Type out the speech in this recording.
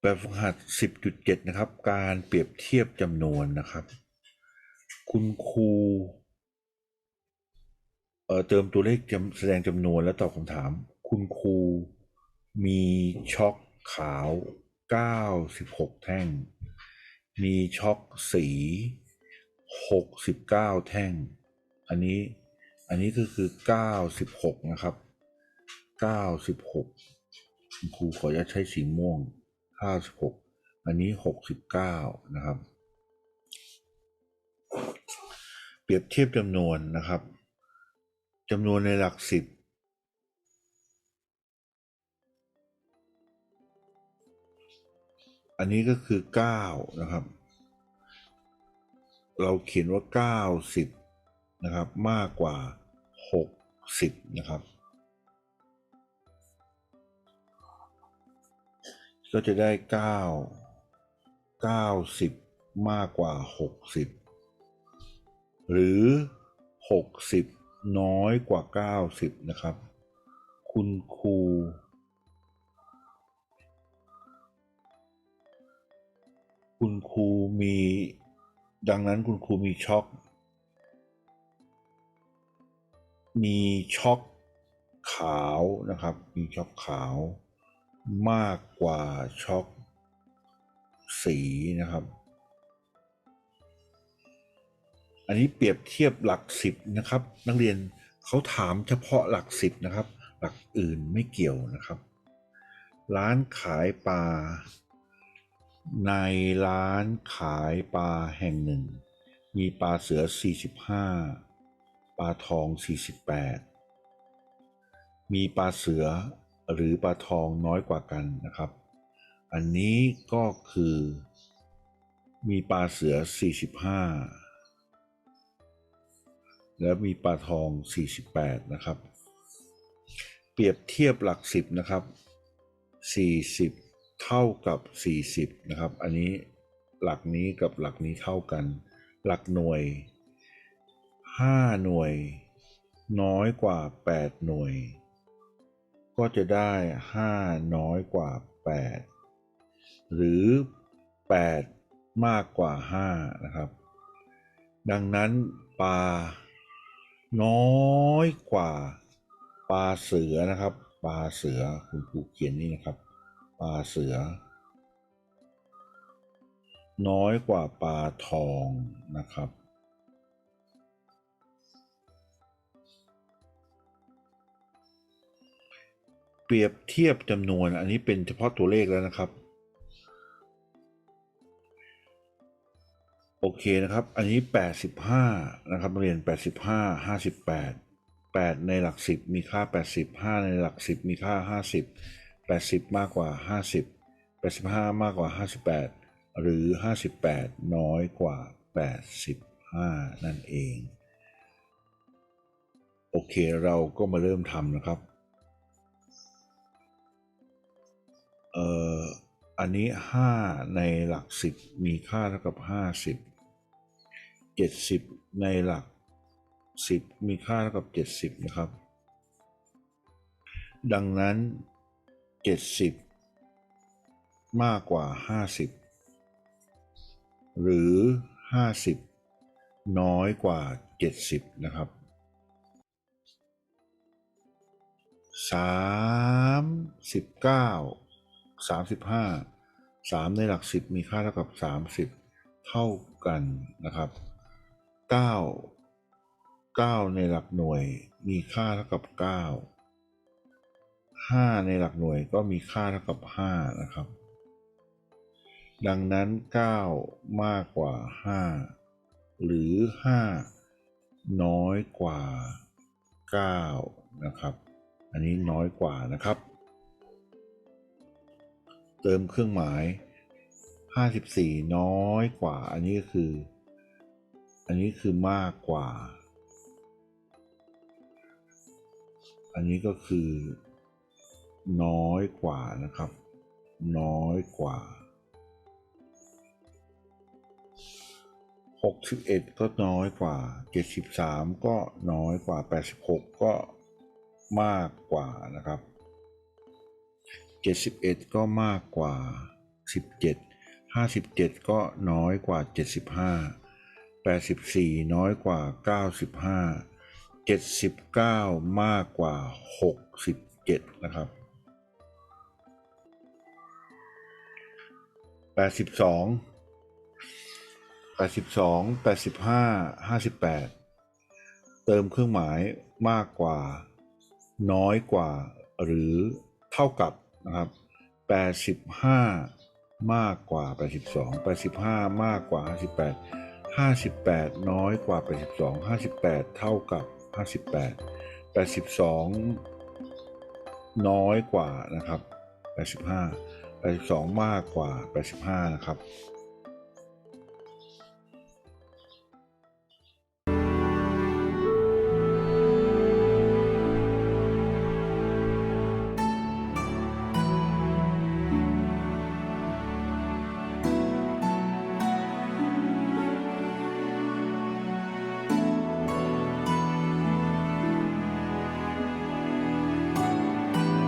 แบบฝึกหัด 10.7 นะครับ การเปรียบเทียบจำนวนนะครับ คุณครูเอ่อเติมตัวเลขจำแสดงจำนวนและตอบคำถาม คุณครูมีช็อกขาว 96 แท่ง มีช็อกสี 69 แท่ง อันนี้อันนี้ก็คือ 96 นะครับ 96 คุณครูขออนุญาตใช้สีม่วง 96อันนี้ 69 นะครับ เปรียบเทียบจำนวนนะครับจำนวนในหลักสิบอันนี้ก็คือ 9 นะครับ เราเขียนว่า 90 นะครับ มากกว่า 60 นะครับ ก็จะได้ 9 90 มากกว่า 60 หรือ 60 น้อยกว่า 90 นะครับ คุณครูคุณครูมีดังนั้นคุณครูมีช็อก มีช็อกขาวนะครับ มีช็อกขาว มากกว่าช็อกสีนะครับ อันนี้เปรียบเทียบหลักสิบนะครับ นักเรียนเขาถามเฉพาะหลักสิบนะครับ หลักอื่นไม่เกี่ยวนะครับ ร้านขายปลาในร้านขายปลาแห่งหนึ่ง มีปลาเสือ 45 ปลาทอง 48 มีปลาเสือ หรือปลาทองน้อยกว่ากันนะครับ อันนี้ก็คือมีปลาเสือ 45 แล้วมีปลาทอง 48 นะครับ เปรียบเทียบหลักสิบนะครับ 40 เท่ากับ 40 นะครับ อันนี้หลักนี้กับหลักนี้เท่ากัน หลักหน่วย 5 หน่วย น้อยกว่า 8 หน่วย ก็จะได้ 5 น้อยกว่า 8 หรือ 8 มากกว่า 5 นะครับ ดังนั้นปลาน้อยกว่าปลาเสือนะครับปลาเสือคุณครูเขียนนี่นะครับปลาเสือ น้อยกว่าปลาทองนะครับ เปรียบเทียบจำนวนอันนี้เป็นเฉพาะตัวเลขแล้วนะครับ โอเคนะครับ อันนี้ 85 นะครับเรียน 85 58 8 ในหลัก 10 มีค่า 80 5 ในหลัก 10 มีค่า 50 80 มากกว่า 50 85 มากกว่า 58 หรือ 58 น้อยกว่า 85 นั่นเอง โอเคเราก็มาเริ่มทำนะครับ อันนี้ 5 ในหลัก 10 มีค่าเท่ากับ 50 70 ในหลัก 10 มีค่าเท่ากับ 70 นะครับ ดังนั้น 70 มากกว่า 50 หรือ 50 น้อยกว่า 70 นะครับ 39 35 3ในหลัก10มีค่าเท่ากับ30เท่ากันนะครับ9 9ในหลักหน่วยมีค่าเท่ากับ9 5ในหลักหน่วยก็มีค่าเท่ากับ5นะครับ ดังนั้น9มากกว่า5หรือ5น้อยกว่า9นะครับ อันนี้น้อยกว่านะครับ เติมเครื่องหมาย 54 น้อยกว่า อันนี้ก็คือ อันนี้คือมากกว่า อันนี้ก็คือ น้อยกว่านะครับ น้อยกว่า 61 ก็น้อยกว่า 73 ก็น้อยกว่า 86 ก็มากกว่านะครับ 71 ก็มากกว่าสิบเจ็ดห้าสิบเจ็ดก็น้อยกว่าเจ็ดสิบห้าแปดสิบสี่น้อยกว่าเก้าสิบห้าเจ็ดสิบเก้ามากกว่าหกสิบเจ็ดนะครับแปดสิบสองแปดสิบสองแปดสิบห้าห้าสิบแปดเติมเครื่องหมายมากกว่า น้อยกว่า หรือเท่ากับ นะครับ85มากกว่า 82 85 มากกว่า 58 58 น้อยกว่า 82 58 เท่ากับ 58 82 น้อยกว่านะครับ 85 82 มากกว่า 85 นะครับ